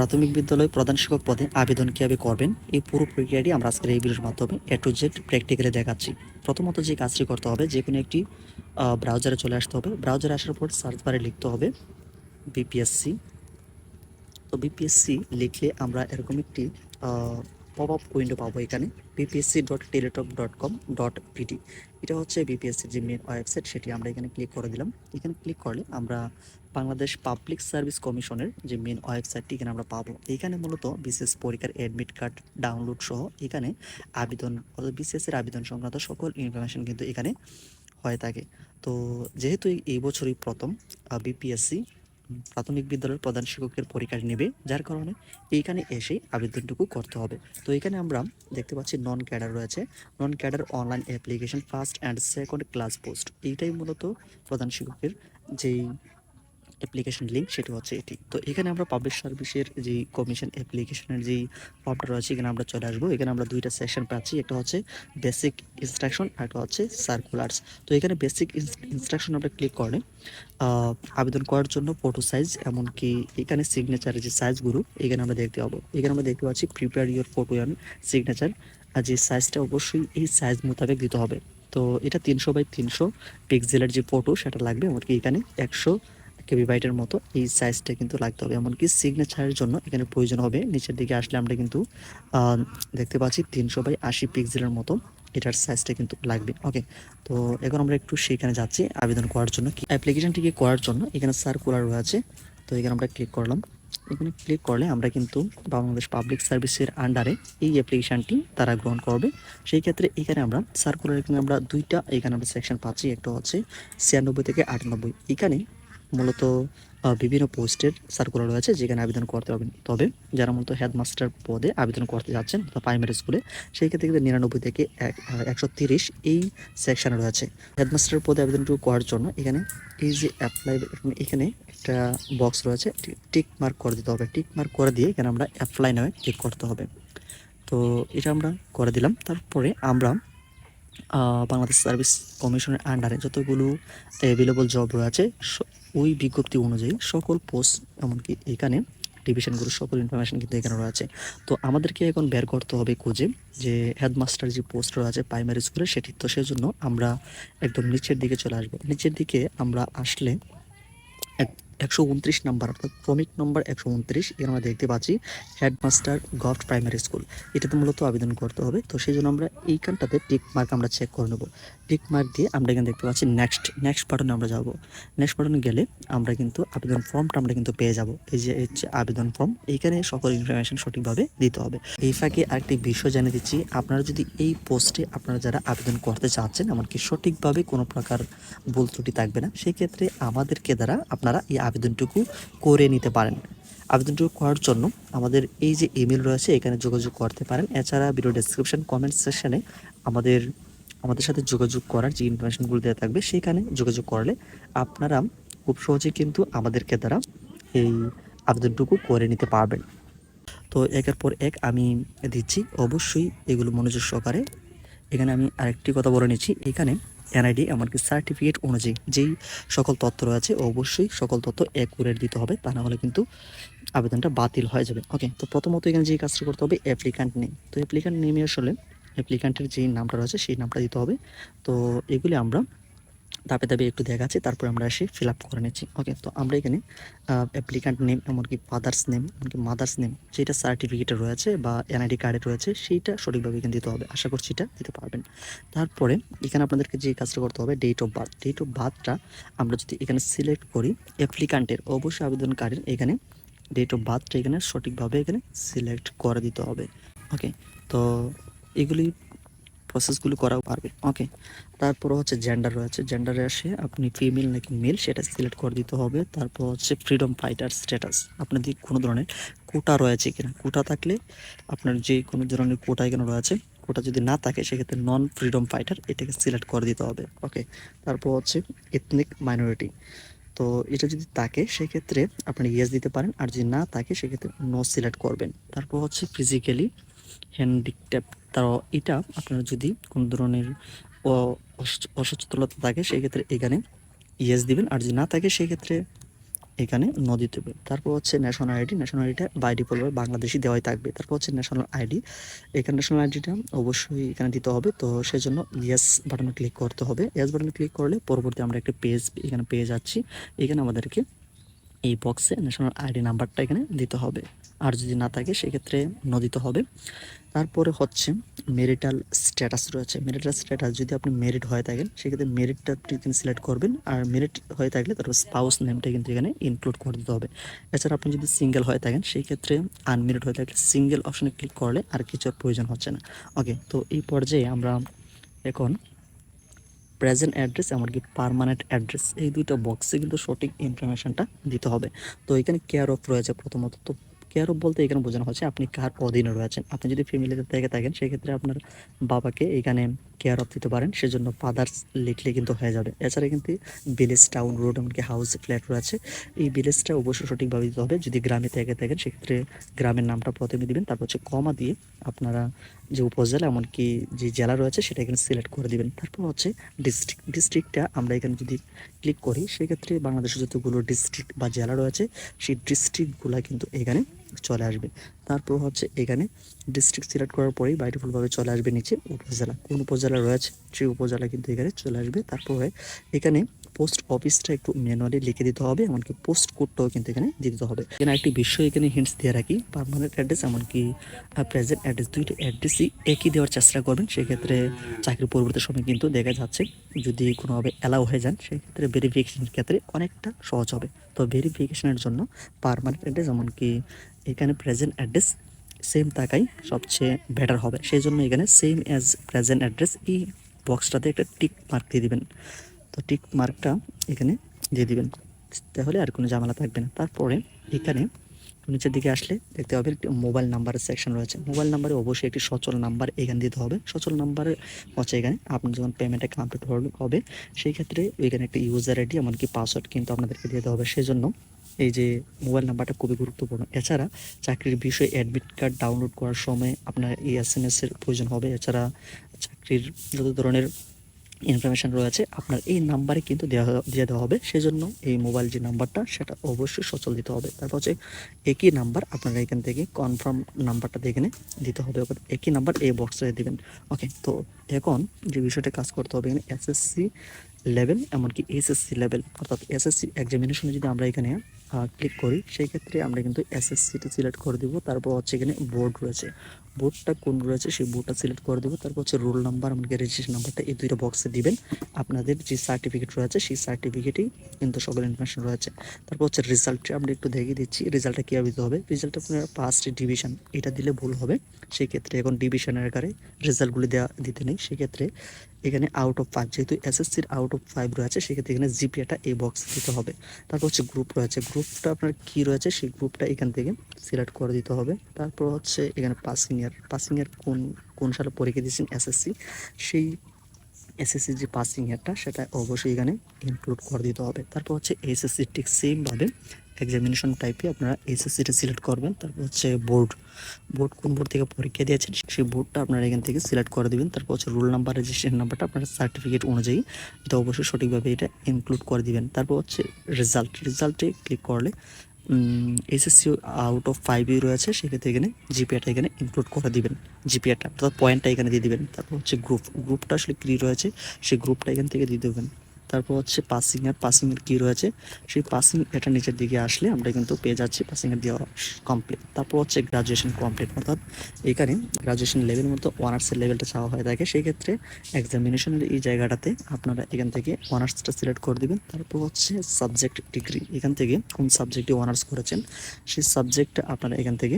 প্রাথমিক বিদ্যালয় প্রধান শিক্ষক পদে আবেদন কীভাবে করবেন? এই পুরো প্রক্রিয়াটি আমরা আজকের এই ভিডিওর মাধ্যমে এ টু জেড প্র্যাকটিক্যালি দেখাচ্ছি। প্রথমত যে কাজটি করতে হবে, যে কোনো একটি ব্রাউজারে চলে আসতে হবে। ব্রাউজারে আসার পর সার্চ বারে লিখতে হবে বিপিএসসি তো বিপিএসসি লিখলে আমরা এরকম একটি পপ আপ উইন্ডো পাবো এখানে BPSC dot Teletalk dot com dot PD এটা হচ্ছে বিপিএসসির যে মেন ওয়েবসাইট সেটি আমরা এখানে ক্লিক করে দিলাম। এখানে ক্লিক করলে আমরা বাংলাদেশ পাবলিক সার্ভিস কমিশনের যে মেন ওয়েবসাইটটি এখানে আমরা পাবো। এখানে মূলত বিশেষ পরীক্ষার অ্যাডমিট কার্ড ডাউনলোড সহ এখানে আবেদন, অর্থাৎ বিসিএস এর আবেদন সংক্রান্ত সকল ইনফরমেশন কিন্তু এখানে হয়ে থাকে। তো যেহেতু এই বছরই প্রথম বিপিএসসি প্রাথমিক বিদ্যালয়ের প্রধান শিক্ষকের পরীক্ষা নেবে, যার কারণে এইখানে এসে আবেদনটুকু করতে হবে। তো এখানে আমরা দেখতে পাচ্ছি নন ক্যাডার রয়েছে। Non cadre online application first and second class post এইটাই মূলত প্রধান শিক্ষকের যেই অ্যাপ্লিকেশন লিঙ্ক সেটি হচ্ছে এটি। তো এখানে আমরা পাবলিক সার্ভিসের যে কমিশন অ্যাপ্লিকেশনের যেই ফর্মটা রয়েছে, এখানে আমরা চলে আসব। এখানে আমরা দুইটা সেকশন পাচ্ছি, একটা হচ্ছে বেসিক ইনস্ট্রাকশন আর একটা হচ্ছে সার্কুলার্স তো এখানে বেসিক ইনস্ট্রাকশন আমরা ক্লিক করলে আবেদন করার জন্য ফটো সাইজ এমনকি এখানে সিগনেচারের যে সাইজগুলো এখানে আমরা দেখতে পাবো। এখানে আমরা দেখতে পাচ্ছি prepare your photo and signature আর যে সাইজটা অবশ্যই এই সাইজ মোতাবেক দিতে হবে। তো এটা তিনশো বাই তিনশো পিক্সেলের যে ফটো সেটা লাগবে, এমনকি এখানে একশো কেবি বাইটের মতো এই সাইজটা কিন্তু লাগতে হবে। এমনকি সিগনেচারের জন্য এখানে প্রয়োজন হবে। নিচের দিকে আসলে আমরা কিন্তু দেখতে পাচ্ছি তিনশো বাই আশি পিক্সেলের মতো এটার সাইজটা কিন্তু লাগবে। ওকে তো এখন আমরা একটু সেখানে যাচ্ছি আবেদন করার জন্য। কি অ্যাপ্লিকেশনটিকে করার জন্য এখানে সার্কুলার রয়েছে। তো এখানে আমরা ক্লিক করলাম। এখানে ক্লিক করলে আমরা কিন্তু বাংলাদেশ পাবলিক সার্ভিসের আন্ডারে এই অ্যাপ্লিকেশনটি তারা গ্রহণ করবে। সেই ক্ষেত্রে এখানে আমরা সার্কুলার এখানে আমরা দুইটা এখানে আমরা সেকশন পাচ্ছি। একটা হচ্ছে ছিয়ানব্বই থেকে আটানব্বই। এখানে মূলত বিভিন্ন পোস্টের সার্কুলার রয়েছে যেখানে আবেদন করতে হবে। তবে যারা মূলত হেডমাস্টার পদে আবেদন করতে যাচ্ছেন প্রাইমারি স্কুলে সেই ক্ষেত্রে কিন্তু নিরানব্বই থেকে এক একশো তিরিশ এই সেকশন রয়েছে। হেডমাস্টার পদে আবেদনটুকু করার জন্য এখানে এই যে অ্যাপ্লাই এখানে একটা বক্স রয়েছে টিক মার্ক করে দিতে হবে। টিক মার্ক করে দিয়ে এখানে আমরা অ্যাপ্লাই নামে ক্লিক করতে হবে। তো এটা আমরা করে দিলাম। তারপরে আমরা বাংলাদেশ সার্ভিস কমিশনের আন্ডারে যতগুলো অ্যাভেলেবল জব রয়েছে ওই বিজ্ঞপ্তি অনুযায়ী সকল পোস্ট এমনকি এখানে ডিভিশনগুলো সকল ইনফরমেশন কিন্তু এখানে রয়েছে। তো আমাদেরকে এখন বের করতে হবে খুঁজে যে হেডমাস্টার যে পোস্ট রয়েছে প্রাইমারি স্কুলে সেটি তো সেজন্য আমরা একদম নিচের দিকে চলে আসব। নিচের দিকে আমরা আসলে একশো উনত্রিশ নাম্বার, অর্থাৎ ক্রমিক নম্বর একশো উনত্রিশ এখানে আমরা দেখতে পাচ্ছি হেডমাস্টার গভট প্রাইমারি স্কুল এটাতে মূলত আবেদন করতে হবে। তো সেই জন্য আমরা এইখানটাতে টিক মার্ক আমরা চেক করে নেব। টিক মার্ক দিয়ে আমরা এখানে দেখতে পাচ্ছি নেক্সট নেক্সট বাটনে আমরা যাব। নেক্সট বাটনে গেলে আমরা কিন্তু আবেদন ফর্মটা আমরা কিন্তু পেয়ে যাব। এই যে হচ্ছে আবেদন ফর্ম এইখানে সকল ইনফরমেশন সঠিকভাবে দিতে হবে। এই ফাঁকে আরেকটি বিষয় জানিয়ে দিচ্ছি। আপনারা যদি এই পোস্টে আপনারা যারা আবেদন করতে চাচ্ছেন, এমনকি সঠিকভাবে কোনো প্রকার ভুল ত্রুটি থাকবে না, সেই ক্ষেত্রে আমাদেরকে দ্বারা আপনারা এই আবেদনটুকু করে নিতে পারেন। আবেদনটুকু করার জন্য আমাদের এই যে ইমেল রয়েছে, এখানে যোগাযোগ করতে পারেন। এছাড়া ভিডিও ডেসক্রিপশন কমেন্ট সেকশনে আমাদের আমাদের সাথে যোগাযোগ করার যে ইনফরমেশনগুলো দেওয়া থাকবে সেখানে যোগাযোগ করলে আপনারা খুব সহজে কিন্তু আমাদেরকে দ্বারা এই আবেদনটুকু করে নিতে পারবেন। তো একের পর এক আমি দিচ্ছি। অবশ্যই এগুলো মনোযোগ সহকারে। এখানে আমি আরেকটি কথা বলে নিচ্ছি। এখানে এনআইডি এমনকি সার্টিফিকেট অনুযায়ী যেই সকল তথ্য রয়েছে, অবশ্যই সকল তথ্য অ্যাকুরেট দিতে হবে। তা না হলে কিন্তু আবেদনটা বাতিল হয়ে যাবে। ওকে তো প্রথমত এখানে যে কাজটা করতে হবে অ্যাপ্লিকান্ট নেই তো অ্যাপ্লিকান্ট নেমে আসলে অ্যাপ্লিকান্টের যেই নামটা রয়েছে, সেই নামটা দিতে হবে। তো এগুলি আমরা ধাপে ধাপে একটু দেখাচ্ছি, তারপর আমরা এসে ফিল আপ করে নিচ্ছি। ওকে তো আমরা এখানে অ্যাপ্লিকান্ট নেম এমনকি ফাদার্স নেম এমনকি মাদার্স নেম যেটা সার্টিফিকেটে রয়েছে বা এনআইডি কার্ডে রয়েছে, সেইটা সঠিকভাবে এখানে দিতে হবে। আশা করছি এটা দিতে পারবেন। তারপরে এখানে আপনাদেরকে যে কাজটা করতে হবে date of birth date of বার্থটা আমরা যদি এখানে সিলেক্ট করি অ্যাপ্লিকান্টের অবশ্যই আবেদনকারীর এখানে ডেট অফ বার্থটা এখানে সঠিকভাবে এখানে সিলেক্ট করে দিতে হবে। ওকে তো এগুলি প্রসেসগুলো করাও পারবে। ওকে তারপর হচ্ছে জেন্ডার রয়েছে। জেন্ডারে আসে আপনি ফিমেল নাকি মেল সেটা সিলেক্ট করে দিতে হবে। তারপর হচ্ছে ফ্রিডম ফাইটার স্ট্যাটাস আপনার যদি কোনো ধরনের কোটা রয়েছে কিনা? কোটা থাকলে আপনার যে কোনো ধরনের কোটা এখানে রয়েছে কোটা যদি না থাকে, সেক্ষেত্রে নন ফ্রিডম ফাইটার এটাকে সিলেক্ট করে দিতে হবে। ওকে তারপর হচ্ছে এথনিক মাইনরিটি তো এটা যদি থাকে, সেক্ষেত্রে আপনি ইয়েস দিতে পারেন। আর যদি না থাকে, সেক্ষেত্রে নো সিলেক্ট করবেন। তারপর হচ্ছে ফিজিক্যালি হ্যান্ডিক্যাপ তা এটা আপনার যদি কোনো ধরনের অ- অস- অসচ্ছলতা থাকে, সেক্ষেত্রে এখানে ইয়েস দিবেন। আর যদি না থাকে, সেক্ষেত্রে এখানে ন দিতে হবে। তারপর হচ্ছে ন্যাশনাল আইডি ন্যাশনাল আইডিটা বাই ডিফল্ট বাংলাদেশি দেওয়াই থাকবে। তারপর হচ্ছে ন্যাশনাল আইডি এখানে ন্যাশনাল আইডিটা অবশ্যই এখানে দিতে হবে। তো সেজন্য ইয়েস বাটনে ক্লিক করতে হবে। ইয়েস বাটনে ক্লিক করলে পরবর্তী আমরা একটা পেজ এখানে পেয়ে যাচ্ছি। এখানে আমাদেরকে এই বক্সে ন্যাশনাল আইডি নাম্বারটা এখানে দিতে হবে। আর যদি না থাকে, সেক্ষেত্রে ন দিতে হবে। তারপরে হচ্ছে মেরিটাল স্ট্যাটাস রয়েছে। মেরিটাল স্ট্যাটাস যদি আপনি মেরিট হয়ে থাকেন, সেক্ষেত্রে মেরিটটা আপনি এখানে সিলেক্ট করবেন আর মেরিট হয়ে থাকলে তারপর স্পাউস নেমটা কিন্তু এখানে ইনক্লুড করে দিতে হবে। এছাড়া আপনি যদি সিঙ্গেল হয়ে থাকেন সেই ক্ষেত্রে আনমেরিট হয়ে থাকলে সিঙ্গেল অপশনে ক্লিক করলে আর কিছু প্রয়োজন হচ্ছে না। ওকে তো এই পর্যায়ে আমরা এখন প্রেজেন্ট অ্যাড্রেস এমনকি পার্মানেন্ট অ্যাড্রেস এই দুইটা বক্সে কিন্তু সঠিক ইনফরমেশনটা দিতে হবে। তো এখানে কেয়ার অফ রয়েছে প্রথমত। তো কেয়ার অফ বলতে এখানে বোঝানো হচ্ছে আপনি কার অধীনে রয়েছেন। আপনি যদি ফ্যামিলিতে থেকে থাকেন, সেক্ষেত্রে আপনার বাবাকে এখানে কেয়ার অফ দিতে পারেন। সেজন্য ফাদার্স লিখলে কিন্তু হয়ে যাবে। এছাড়া কিন্তু ভিলেজ টাউন রোড এমনকি হাউস ফ্ল্যাট রয়েছে। এই ভিলেজটা অবশ্যই সঠিকভাবে দিতে হবে। যদি গ্রামে থেকে থাকেন, সেক্ষেত্রে গ্রামের নামটা প্রথমে দিবেন, তারপর হচ্ছে কমা দিয়ে আপনারা যে উপজেলা এমনকি যে জেলা রয়েছে সেটা এখানে সিলেক্ট করে দিবেন। তারপর হচ্ছে ডিস্ট্রিক্ট ডিস্ট্রিক্টটা আমরা এখানে যদি ক্লিক করি, সেক্ষেত্রে বাংলাদেশে যতগুলো ডিস্ট্রিক্ট বা জেলা রয়েছে, সেই ডিস্ট্রিক্টগুলো কিন্তু এখানে চলে আসবে। তারপর হচ্ছে এখানে ডিস্ট্রিক্ট সিলেক্ট করার পরেই বাইটিফুলভাবে চলে আসবে নিচে উপজেলা। কোন উপজেলা রয়েছে, সেই উপজেলা কিন্তু এখানে চলে আসবে। তারপরে এখানে পোস্ট অফিসটা একটু ম্যানুয়ালি লিখে দিতে হবে, এমনকি পোস্ট কোডটাও কিন্তু এখানে দিয়ে দিতে হবে। এখানে একটি বিষয় এখানে হিন্টস দিয়ে রাখি পারমানেন্ট অ্যাড্রেস এমনকি প্রেজেন্ট অ্যাড্রেস দুইটা অ্যাড্রেসই একই দেওয়ার চেষ্টা করবেন, সেক্ষেত্রে চাকরির পরবর্তী সময় কিন্তু দেখা যাচ্ছে, যদি কোনোভাবে অ্যালাউ হয়ে যান, সেক্ষেত্রে ভেরিফিকেশনের ক্ষেত্রে অনেকটা সহজ হবে। তো ভেরিফিকেশনের জন্য পারমানেন্ট অ্যাড্রেস এমনকি এখানে প্রেজেন্ট অ্যাড্রেস সেম থাকাই সবচেয়ে বেটার হবে। সেই জন্য এখানে সেম অ্যাজ প্রেজেন্ট অ্যাড্রেস এই বক্সটাতে একটা টিক মার্ক দিয়ে দিবেন। তো টিক মার্কটা এখানে দিয়ে দিবেন। তাহলে আর কোনো ঝামেলা থাকবে না। তারপরে এখানে নিচের দিকে আসলে দেখতে হবে একটি মোবাইল নাম্বারের সেকশন রয়েছে। মোবাইল নাম্বারে অবশ্যই একটি সচল নাম্বার এখানে দিতে হবে। সচল নাম্বারে হচ্ছে এখানে আপনার যখন পেমেন্টটা কমপ্লিট হবে সেই ক্ষেত্রে এখানে একটি ইউজার আইডি এমনকি পাসওয়ার্ড কিন্তু আপনাদেরকে দিতে হবে। সেই জন্য এই যে মোবাইল নাম্বারটা খুবই গুরুত্বপূর্ণ। এছাড়া চাকরির বিষয়ে অ্যাডমিট কার্ড ডাউনলোড করার সময় আপনার এই এস এম এর প্রয়োজন হবে। এছাড়া চাকরির যত ধরনের ইনফরমেশান রয়েছে, আপনার এই নাম্বারে কিন্তু দেওয়া দিয়ে দেওয়া হবে। সেজন্য এই মোবাইল যে নাম্বারটা সেটা অবশ্যই সচল দিতে হবে। তারপর হচ্ছে একই নাম্বার আপনারা এখান থেকে কনফার্ম নাম্বারটা এখানে দিতে হবে একই নাম্বার এই বক্সে দিবেন। ওকে তো এখন যে বিষয়টা কাজ করতে হবে এখানে এসএসসি লেভেল এমনকি এসএসসি লেভেল অর্থাৎ এসএসসি এক্সামিনেশনে যদি আমরা এখানে ক্লিক করি, সেই ক্ষেত্রে আমরা কিন্তু এসএসসিটা সিলেক্ট করে দেবো। তারপর হচ্ছে এখানে বোর্ড রয়েছে। বোর্ডটা কোন রয়েছে, সেই বোর্ডটা সিলেক্ট করে দেবো। তারপর হচ্ছে রোল নাম্বার আমাকে রেজিস্ট্রেশন নাম্বারটা এই দুইটা বক্সে দিবেন। আপনাদের যে সার্টিফিকেট রয়েছে, সেই সার্টিফিকেটেই কিন্তু সকল ইনফরমেশন রয়েছে। তারপর হচ্ছে রেজাল্টটা আমরা একটু দেখিয়ে দিচ্ছি। রেজাল্টটা কীভাবে দিতে হবে? রেজাল্টটা আপনার ফার্স্ট ডিভিশন এটা দিলে ভুল হবে। সেই ক্ষেত্রে এখন ডিভিশনের আকারে রেজাল্টগুলি দেওয়া দিতে নেই। সেক্ষেত্রে এখানে আউট অফ ফাইভ যেহেতু এসএসসির আউট অফ ফাইভ রয়েছে সেক্ষেত্রে এখানে জিপিএটা এই বক্স দিতে হবে। তারপর হচ্ছে গ্রুপ রয়েছে। গ্রুপটা আপনার কী রয়েছে, সেই গ্রুপটা এখান থেকে সিলেক্ট করে দিতে হবে। তারপর হচ্ছে এখানে পাসিং ইয়ার পাসিং ইয়ার কোন কোন সালে পরীক্ষা দিয়েছেন? এসএসসি সেই এসএসসি যে পাসিং ইয়ারটা সেটা অবশ্যই এখানে ইনক্লুড করে দিতে হবে। তারপর হচ্ছে এসএসসি ঠিক সেমভাবে এক্সামিনেশন টাইপে আপনারা এসএসসিটা সিলেক্ট করবেন। তারপর হচ্ছে বোর্ড বোর্ড কোন বোর্ড থেকে পরীক্ষা দিয়েছেন, সেই বোর্ডটা আপনারা এখান থেকে সিলেক্ট করে দেবেন। তারপর হচ্ছে রোল নাম্বার, রেজিস্ট্রেশন নাম্বারটা আপনার সার্টিফিকেট অনুযায়ী এটা অবশ্যই সঠিকভাবে এটা ইনক্লুড করে দিবেন। তারপর হচ্ছে রেজাল্ট রেজাল্টে ক্লিক করলে এসএসসি আউট অফ ফাইভই রয়েছে, সেক্ষেত্রে এখানে জিপিআটা এখানে ইনক্লুড করে দিবেন। জিপিআটা অর্থাৎ পয়েন্টটা এখানে দিয়ে দিবেন। তারপর হচ্ছে গ্রুপ গ্রুপটা আসলে কী রয়েছে, সেই গ্রুপটা এখান থেকে দিয়ে দেবেন। তারপর হচ্ছে পাসিং পাসিং এর কি রয়েছে? সেই পাসিং এটা নিচের দিকে আসলে আমরা কিন্তু পেয়ে যাচ্ছি পাসিং এর দেওয়া কমপ্লিট তারপর হচ্ছে গ্রাজুয়েশন কমপ্লিট অর্থাৎ এখানে গ্রাজুয়েশন লেভেল মতো অনার্সের লেভেলটা চাওয়া হয়ে থাকে। সেই ক্ষেত্রে এক্সামিনেশনের এই জায়গাটাতে আপনারা এখান থেকে অনার্সটা সিলেক্ট করে দিবেন। তারপর হচ্ছে সাবজেক্ট ডিগ্রি এখান থেকে কোন সাবজেক্টে অনার্স করেছেন, সেই সাবজেক্টটা আপনারা এখান থেকে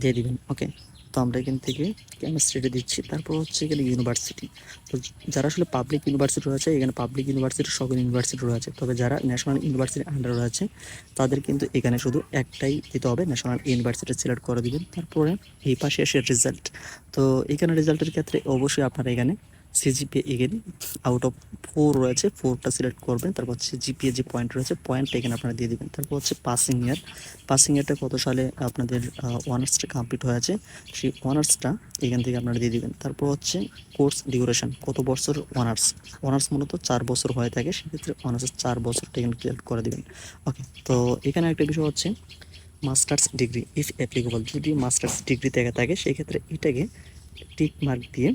দিয়ে দিবেন ওকে তো আমরা এখান থেকে কেমিস্ট্রিটা দিচ্ছি। তারপর হচ্ছে এখানে ইউনিভার্সিটি তো যারা আসলে পাবলিক ইউনিভার্সিটি রয়েছে, এখানে পাবলিক ইউনিভার্সিটি সকল ইউনিভার্সিটি রয়েছে। তবে যারা ন্যাশনাল ইউনিভার্সিটি আন্ডার রয়েছে, তাদের কিন্তু এখানে শুধু একটাই দিতে হবে ন্যাশনাল ইউনিভার্সিটি সিলেক্ট করে দেবেন। তারপরে এই পাশে এসে রেজাল্ট তো এখানে রেজাল্টের ক্ষেত্রে অবশ্যই আপনারা এখানে CGPA again out of four রয়েছে ফোরটা সিলেক্ট করবেন, তারপর হচ্ছে জিপিএ যে পয়েন্ট রয়েছে পয়েন্টটা এখানে আপনারা দিয়ে দেবেন। তারপর হচ্ছে পাসিং ইয়ার পাসিং ইয়ারটা কত সালে আপনাদের অনার্সটা কমপ্লিট হয়েছে, সেই অনার্সটা এখান থেকে আপনারা দিয়ে দিবেন। তারপর হচ্ছে কোর্স ডিউরেশন কত বছর অনার্স অনার্স মূলত চার বছর হয়ে থাকে, সেক্ষেত্রে অনার্সের চার বছরটা এখানে ক্লিয়ার করে দিবেন। ওকে তো এখানে একটা বিষয় হচ্ছে মাস্টার্স ডিগ্রি ইফ অ্যাপ্লিকেবল যদি মাস্টার্স ডিগ্রি থেকে থাকে সেই ক্ষেত্রে এটাকে টিক মার্ক দিয়ে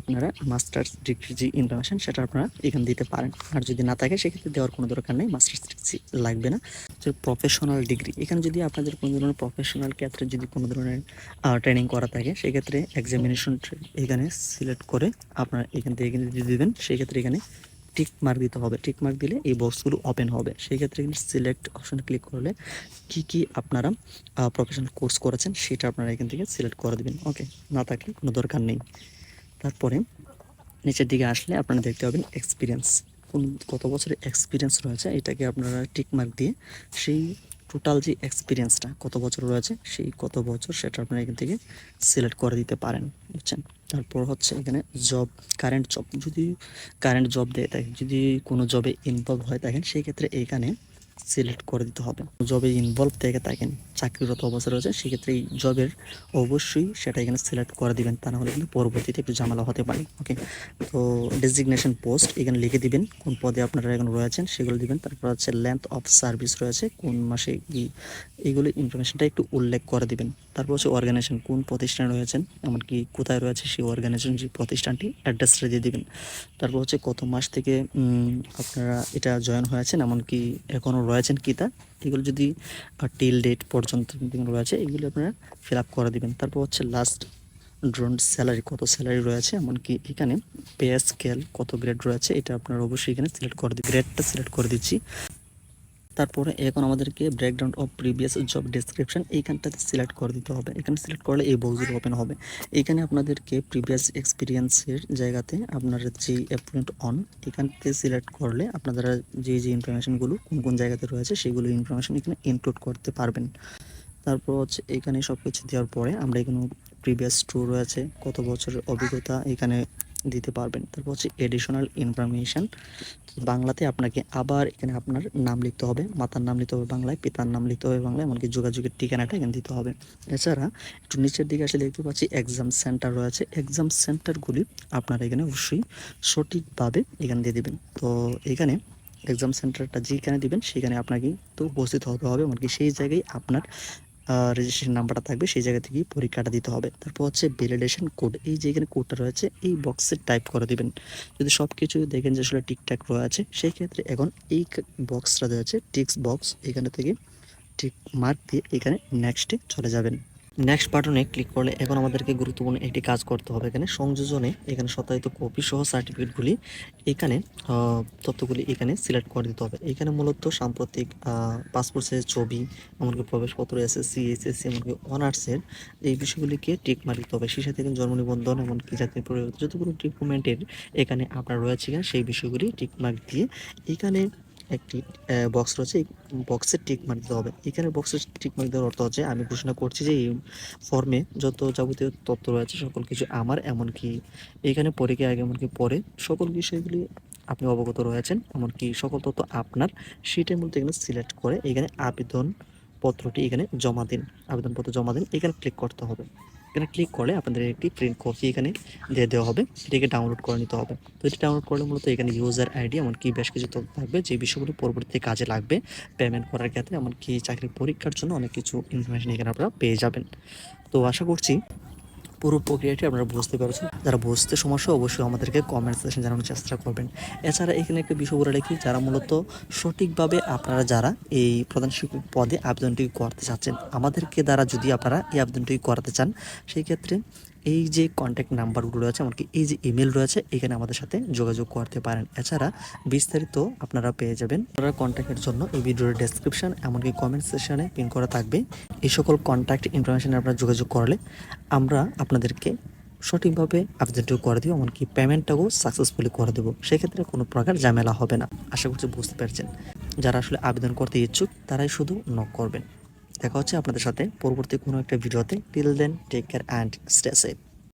আপনারা মাস্টার্স ডিগ্রি যে ইনফরমেশন সেটা আপনারা এখানে দিতে পারেন। আর যদি না থাকে, সেক্ষেত্রে দেওয়ার কোনো দরকার নেই মাস্টার্স ডিগ্রি লাগবে না। প্রফেশনাল ডিগ্রি এখানে যদি আপনাদের কোনো ধরনের প্রফেশনাল ক্ষেত্রে যদি কোনো ধরনের ট্রেনিং করা থাকে, সেক্ষেত্রে এক্সামিনেশন এখানে সিলেক্ট করে আপনারা এখান থেকে এখানে দিয়ে দেবেন, সেক্ষেত্রে এখানে টিক মার্ক দিতে হবে। টিক মার্ক দিলে এই বক্সগুলো ওপেন হবে। সেই ক্ষেত্রে এখানে সিলেক্ট অপশন ক্লিক করলে কি কি আপনারা প্রফেশনাল কোর্স করেছেন, সেটা আপনারা এখান থেকে সিলেক্ট করে দেবেন। ওকে না থাকলে কোনো দরকার নেই। তারপরে নিচের দিকে আসলে আপনারা দেখতে পাবেন এক্সপিরিয়েন্স কোন কত বছরের এক্সপিরিয়েন্স রয়েছে, এটাকে আপনারা টিকমার্ক দিয়ে সেই টোটাল যে এক্সপিরিয়েন্সটা কত বছর রয়েছে, সেই কত বছর সেটা আপনারা এখান থেকে সিলেক্ট করে দিতে পারেন, বুঝছেন? তারপর হচ্ছে এখানে জব কারেন্ট জব যদি কারেন্ট জব দিয়ে থাকে যদি কোনো জবে ইনভলভ হয়ে থাকেন সেই ক্ষেত্রে এখানে সিলেক্ট করে দিতে হবে। জবে ইনভলভ থেকে থাকেন চাকরিরত অবস্থা রয়েছে, সেক্ষেত্রে এই জবের অবশ্যই সেটা এখানে সিলেক্ট করে দিবেন, তা নাহলে কিন্তু পরবর্তীতে একটু ঝামেলা হতে পারে ওকে তো ডেজিগনেশন পোস্ট এখানে লিখে দিবেন, কোন পদে আপনারা এখন রয়েছেন সেগুলো দিবেন, তারপর হচ্ছে লেন্থ অফ সার্ভিস রয়েছে, কোন মাসে কি, এইগুলো ইনফরমেশনটা একটু উল্লেখ করে দিবেন। তারপর হচ্ছে অর্গানাইজেশন কোন প্রতিষ্ঠানে রয়েছেন, এমনকি কোথায় রয়েছে সেই অর্গানাইজেশন যে প্রতিষ্ঠানটি অ্যাড্রেসটা দিয়ে দিবেন। তারপর হচ্ছে কত মাস থেকে আপনারা এটা জয়েন হয়েছেন, এমনকি এখনও রয়েছেন কি তা? এগুলো যদি টিল ডেট পর্যন্ত রয়েছে, এগুলো আপনারা ফিল আপ করে দেবেন। তারপর হচ্ছে লাস্ট ড্রোন স্যালারি কত স্যালারি রয়েছে, এমনকি এখানে পে স্কেল কত গ্রেড রয়েছে, এটা আপনারা অবশ্যই এখানে সিলেক্ট করে গ্রেডটা সিলেক্ট করে দিচ্ছি। তারপরে এখন আমাদেরকে breakdown of previous job description এইখানটাতে সিলেক্ট করে দিতে হবে। এখানে সিলেক্ট করলে এই বক্সগুলো ওপেন হবে। এখানে আপনাদেরকে প্রিভিয়াস এক্সপিরিয়েন্সের জায়গাতে আপনারা যে অ্যাপয়েন্ট অন এখানতে সিলেক্ট করলে আপনারা যে যে ইনফরমেশনগুলো কোন কোন জায়গাতে রয়েছে সেগুলো ইনফরমেশন এখানে ইনক্লুড করতে পারবেন। তারপর হচ্ছে এখানে সব কিছু দেওয়ার পরে আমরা এখানে প্রিভিয়াস ট্যুর রয়েছে, কত বছরের অভিজ্ঞতা এখানে দিতে পারবেন। তারপর হচ্ছে এডিশনাল ইনফরমেশন বাংলাতে আপনাকে আবার এখানে আপনার নাম লিখতে হবে, মাতার নাম লিখতে হবে বাংলায়, পিতার নাম লিখতে হবে বাংলায়, এমনকি যোগাযোগের ঠিকানাটা এখানে দিতে হবে। এছাড়া একটু নিচের দিকে আসলে দেখতে পাচ্ছি এক্সাম সেন্টার রয়েছে। এক্সাম সেন্টারগুলি আপনারা এখানে অবশ্যই সঠিকভাবে এখানে দিয়ে দেবেন। তো এখানে এক্সাম সেন্টারটা যেখানে দিবেন, সেখানে আপনাকে তো উপস্থিত হতে হবে, এমনকি সেই জায়গায় আপনার রেজিস্ট্রেশন নাম্বারটা থাকবে, সেই জায়গা থেকেই পরীক্ষাটা দিতে হবে। তারপর হচ্ছে ভ্যালিডেশন কোড এই যে এখানে কোডটা রয়েছে, এই বক্সে টাইপ করে দিবেন। যদি সব কিছু দেখেন যে আসলে ঠিকঠাক রয়েছে সেই ক্ষেত্রে এখন এই বক্সটা রয়েছে টিক্স বক্স এখানে থেকে টিক মার্ক দিয়ে এখানে নেক্সটে চলে যাবেন। নেক্সট বাটনে ক্লিক করলে এখন আমাদেরকে গুরুত্বপূর্ণ একটি কাজ করতে হবে এখানে। সংযোজনে এখানে সত্যায়িত কপি সহ সার্টিফিকেটগুলি এখানে তথ্যগুলি এখানে সিলেক্ট করে দিতে হবে। এখানে মূলত সাম্প্রতিক পাসপোর্ট সাইজের ছবি, এমনকি প্রবেশপত্র এসএসসি এসএসসি এমনকি অনার্সের এই বিষয়গুলিকে টিক মার দিতে হবে। সেই সাথে এখানে জন্ম নিবন্ধন, এমনকি জাতীয় পরিবর্তন যতগুলো ডকুমেন্টের এখানে আপনার রয়েছে সেই বিষয়গুলি টিক মার্ক দিয়ে এখানে একটি বক্স রয়েছে। বক্সের টিক মার্ক দিতে হবে। এখানে বক্সের টিক মার্ক দেওয়ার অর্থ হচ্ছে, আমি ঘোষণা করছি যে এই ফর্মে যত যাবতীয় তথ্য রয়েছে, সকল কিছু আমার, এমনকি এখানে পরে কি আগে, এমনকি পরে সকল বিষয়গুলি আপনি অবগত রয়েছেন, এমনকি সকল তথ্য আপনার সিটের মধ্যে এখানে সিলেক্ট করে এখানে আবেদন পত্রটি এখানে জমা দিন। আবেদনপত্র জমা দিন, এখানে ক্লিক করতে হবে। এখানে ক্লিক করলে আপনাদের একটি প্রিন্ট কপি এখানে দিয়ে দেওয়া হবে, সেটিকে ডাউনলোড করে নিতে হবে। তো এটি ডাউনলোড করলে মূলত এখানে ইউজার আইডি এমনকি বেশ কিছু তথ্য থাকবে যে বিষয়গুলো পরবর্তীতে কাজে লাগবে। পেমেন্ট করার ক্ষেত্রে এমনকি চাকরির পরীক্ষার জন্য অনেক কিছু ইনফরমেশন এখানে আপনারা পেয়ে যাবেন। তো আশা করছি পুরো প্রক্রিয়াটি আপনারা বুঝতে পারছেন। যারা বুঝতে সমস্যা অবশ্যই আমাদেরকে কমেন্ট সেকশন জানানোর চেষ্টা করবেন। এছাড়া এখানে একটা বিষয় বলে রাখি, যারা মূলত সঠিকভাবে আপনারা যারা এই প্রধান শিক্ষক পদে আবেদনটি করতে চাচ্ছেন, আমাদেরকে দ্বারা যদি আপনারা এই আবেদনটি করাতে চান, সেই ক্ষেত্রে এই যে কন্ট্যাক্ট নাম্বারগুলো রয়েছে, এমনকি এই যে ইমেল রয়েছে, এখানে আমাদের সাথে যোগাযোগ করতে পারেন। এছাড়া বিস্তারিত আপনারা পেয়ে যাবেন আপনারা কন্ট্যাক্টের জন্য এই ভিডিওর ডেসক্রিপশন এমনকি কমেন্ট সেকশনে পিন করা থাকবে। এই সকল কন্ট্যাক্ট ইনফরমেশনে আপনারা যোগাযোগ করলে আমরা আপনাদেরকে সঠিকভাবে আবেদনটি করে দিব, এমনকি পেমেন্টটাও সাকসেসফুলি করে দেবো। সেক্ষেত্রে কোনো প্রকার ঝামেলা হবে না। আশা করছি বুঝতে পারছেন। যারা আসলে আবেদন করতে ইচ্ছুক, তারাই শুধু নক করবেন। দেখা হচ্ছে আপনাদের সাথে। পরবর্তী কোনো একটা ভিডিওতে। Till then take care and stay safe